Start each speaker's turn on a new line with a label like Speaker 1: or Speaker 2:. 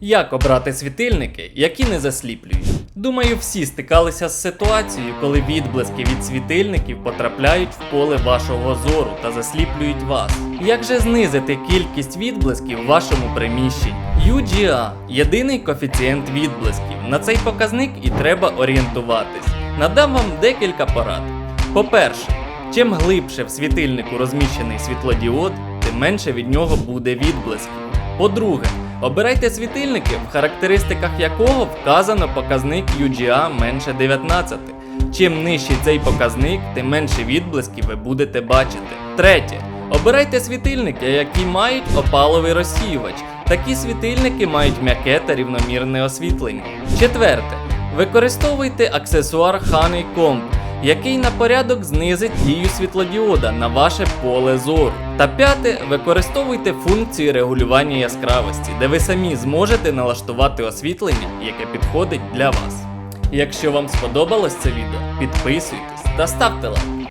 Speaker 1: Як обрати світильники, які не засліплюють? Думаю, всі стикалися з ситуацією, коли відблиски від світильників потрапляють в поле вашого зору та засліплюють вас. Як же знизити кількість відблисків в вашому приміщенні? UGA – єдиний коефіцієнт відблисків. На цей показник і треба орієнтуватись. Надам вам декілька порад. По-перше, чим глибше в світильнику розміщений світлодіод, тим менше від нього буде відблисків. По-друге, обирайте світильники, в характеристиках якого вказано показник UGA менше 19. Чим нижчий цей показник, тим менше відблисків ви будете бачити. Третє. Обирайте світильники, які мають опаловий розсіювач. Такі світильники мають м'яке та рівномірне освітлення. Четверте. Використовуйте аксесуар Honeycomb, який на порядок знизить дію світлодіода на ваше поле зору. Та п'яте, використовуйте функції регулювання яскравості, де ви самі зможете налаштувати освітлення, яке підходить для вас. Якщо вам сподобалось це відео, підписуйтесь та ставте лайк.